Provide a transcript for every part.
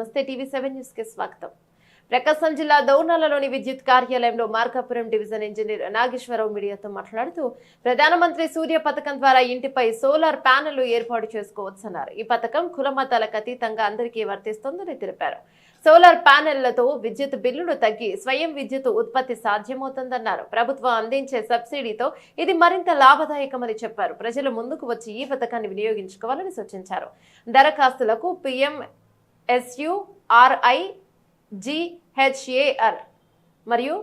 నమస్తే TV seven న్యూస్కి స్వాగతం. ప్రకాశం జిల్లా దౌర్నాలలోని విద్యుత్ కార్యాలయంలో మార్కాపురం డివిజన్ ఇంజనీర్ నాగేశ్వరరావు మీడియాతో మాట్లాడుతూ ప్రధానమంత్రి సూర్య పథకం ద్వారా ఇంటిపై సోలార్ ప్యానెల్ ఏర్పాటు చేసుకోవచ్చన్నారు. ఈ పథకం కులమతాలకు అతీతంగా అందరికీ వర్తిస్తోందని తెలిపారు. సోలార్ ప్యానెళ్ళతో విద్యుత్ బిల్లులు తగ్గి స్వయం విద్యుత్ ఉత్పత్తి సాధ్యమవుతుందన్నారు. ప్రభుత్వం అందించే సబ్సిడీతో ఇది మరింత లాభదాయకమని చెప్పారు. ప్రజలు ముందుకు వచ్చి ఈ పథకాన్ని వినియోగించుకోవాలని సూచించారు. దరఖాస్తులకు పిఎం ఎస్యుఆర్ఐ జిహెచ్ఏఆర్ మరియు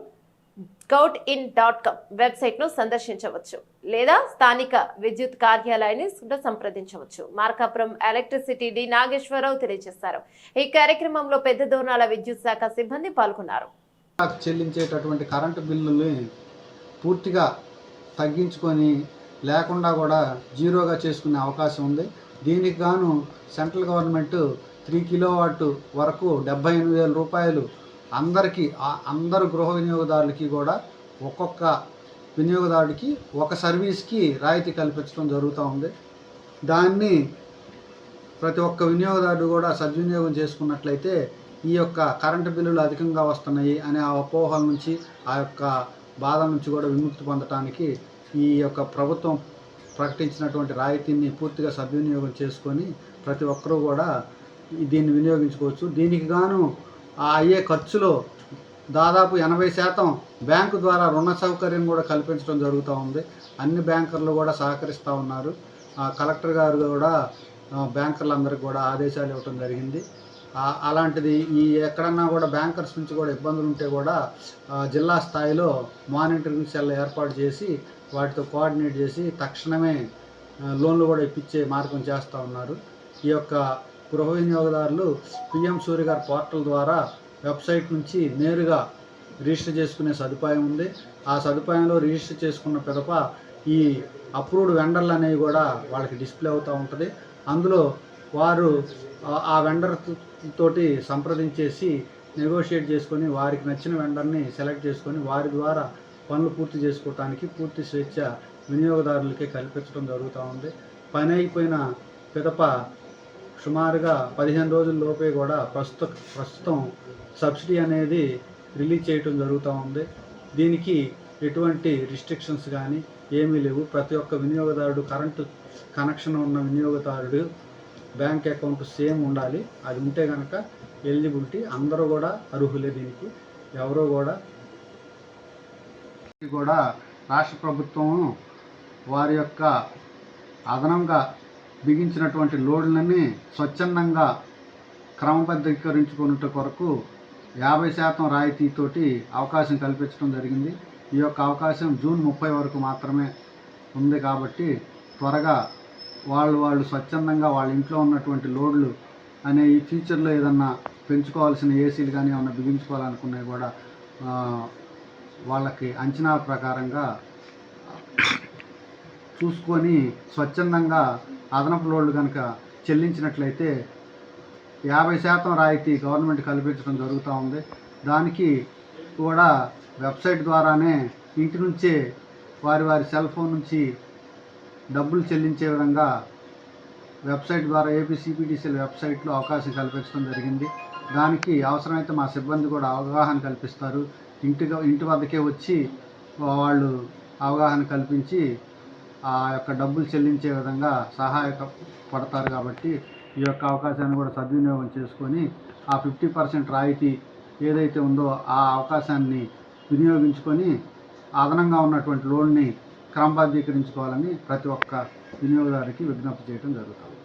గౌట్ ఇన్ డాట్ కామ్ వెబ్సైట్ను సందర్శించవచ్చు లేదా స్థానిక విద్యుత్ కార్యాలయాన్ని కూడా సంప్రదించవచ్చు. మార్కాపురం ఎలక్ట్రిసిటీ డి నాగేశ్వరరావు తెలియజేశారు. ఈ కార్యక్రమంలో పెద్ద దూరాల విద్యుత్ శాఖ సిబ్బంది పాల్గొన్నారు. చెల్లించేటటువంటి కరెంటు బిల్లుల్ని పూర్తిగా తగ్గించుకొని లేకుండా కూడా జీరోగా చేసుకునే అవకాశం ఉంది. దీనికి గాను central government three kilowatt వరకు డెబ్బై ఎనిమిది వేల రూపాయలు అందరికీ ఆ- అందరు గృహ వినియోగదారులకి కూడా ఒక్కొక్క వినియోగదారుడికి ఒక సర్వీస్కి రాయితీ కల్పించడం జరుగుతూ ఉంది. దాన్ని ప్రతి ఒక్క వినియోగదారుడు కూడా సద్వినియోగం చేసుకున్నట్లయితే ఈ యొక్క కరెంటు బిల్లులు అధికంగా వస్తున్నాయి అనే ఆ అపోహల నుంచి ఆ యొక్క బాధ నుంచి కూడా విముక్తి పొందటానికి ఈ యొక్క ప్రభుత్వం ప్రకటించినటువంటి రాయితీని పూర్తిగా సద్వినియోగం చేసుకొని ప్రతి ఒక్కరూ కూడా దీన్ని వినియోగించుకోవచ్చు. దీనికి గాను అయ్యే ఖర్చులో దాదాపు ఎనభై శాతం బ్యాంకు ద్వారా రుణ సౌకర్యం కూడా కల్పించడం జరుగుతూ ఉంది. అన్ని బ్యాంకర్లు కూడా సహకరిస్తూ ఉన్నారు. ఆ కలెక్టర్ గారు కూడా బ్యాంకర్లందరికీ కూడా ఆదేశాలు ఇవ్వటం జరిగింది. అలాంటిది ఈ ఎక్కడన్నా కూడా బ్యాంకర్స్ నుంచి కూడా ఇబ్బందులు ఉంటే కూడా జిల్లా స్థాయిలో మానిటరింగ్ సెల్ ఏర్పాటు చేసి వాటితో కోఆర్డినేట్ చేసి తక్షణమే లోన్లు కూడా ఇప్పించే మార్గం చేస్తూ ఉన్నారు. ఈ యొక్క గృహ వినియోగదారులు పిఎం సూర్య గారి పోర్టల్ ద్వారా వెబ్సైట్ నుంచి నేరుగా రిజిస్టర్ చేసుకునే సదుపాయం ఉంది. ఆ సదుపాయంలో రిజిస్టర్ చేసుకున్న పిదప ఈ అప్రూవ్డ్ వెండర్లు అనేవి కూడా వాళ్ళకి డిస్ప్లే అవుతూ ఉంటుంది. అందులో వారు ఆ- ఆ వెండర్ తోటి సంప్రదించేసి నెగోషియేట్ చేసుకొని వారికి నచ్చిన వెండర్ని సెలెక్ట్ చేసుకొని వారి ద్వారా పనులు పూర్తి చేసుకోవటానికి పూర్తి స్వేచ్ఛ వినియోగదారులకే కల్పించడం జరుగుతూ ఉంది. పని అయిపోయిన పిదప సుమారుగా పదిహేను రోజుల లోపే కూడా ప్రస్తుత ప్రస్తుతం సబ్సిడీ అనేది రిలీజ్ చేయటం జరుగుతూ ఉంది. దీనికి ఎటువంటి రిస్ట్రిక్షన్స్ కానీ ఏమీ లేవు. ప్రతి ఒక్క వినియోగదారుడు కరెంటు కనెక్షన్ ఉన్న వినియోగదారుడు బ్యాంక్ అకౌంట్ సేమ్ ఉండాలి. అది ఉంటే కనుక ఎలిజిబిలిటీ అందరూ కూడా అర్హులే దీనికి. ఎవరో కూడా కూడా రాష్ట్ర ప్రభుత్వం వారి యొక్క అదనంగా బిగించినటువంటి లోడ్లని స్వచ్ఛందంగా క్రమబద్ధీకరించుకున్నట్టు కొరకు యాభై శాతం రాయితీతోటి అవకాశం కల్పించడం జరిగింది. ఈ యొక్క అవకాశం జూన్ ముప్పై వరకు మాత్రమే ఉంది కాబట్టి త్వరగా వాళ్ళు వాళ్ళు స్వచ్ఛందంగా వాళ్ళ ఇంట్లో ఉన్నటువంటి లోడ్లు అనే ఈ ఫ్యూచర్లో ఏదన్నా పెంచుకోవాల్సిన ఏసీలు కానీ ఏమన్నా బిగించుకోవాలనుకున్నవి కూడా వాళ్ళకి అంచనా ప్రకారంగా చూసుకొని స్వచ్ఛందంగా అదనపు లోన్లు కనుక చెల్లించినట్లయితే యాభై శాతం రాయితీ గవర్నమెంట్ కల్పించడం జరుగుతూ ఉంది. దానికి కూడా వెబ్సైట్ ద్వారానే ఇంటి నుంచే వారి వారి సెల్ ఫోన్ నుంచి డబ్బులు చెల్లించే విధంగా వెబ్సైట్ ద్వారా ఏపీసీపీటీసీల వెబ్సైట్లో అవకాశం కల్పించడం జరిగింది. దానికి అవసరమైతే మా సిబ్బంది కూడా అవగాహన కల్పిస్తారు. ఇంటిగా ఇంటి వద్దకే వచ్చి వాళ్ళు అవగాహన కల్పించి ఆ యొక్క డబ్బులు చెల్లించే విధంగా సహాయక పడతారు కాబట్టి ఈ యొక్క అవకాశాన్ని కూడా సద్వినియోగం చేసుకొని ఆ ఫిఫ్టీ పర్సెంట్ రాయితీ ఏదైతే ఉందో ఆ అవకాశాన్ని వినియోగించుకొని అదనంగా ఉన్నటువంటి లోన్ని క్రమబద్ధీకరించుకోవాలని ప్రతి ఒక్క వినియోగదారుకి విజ్ఞప్తి చేయడం జరుగుతుంది.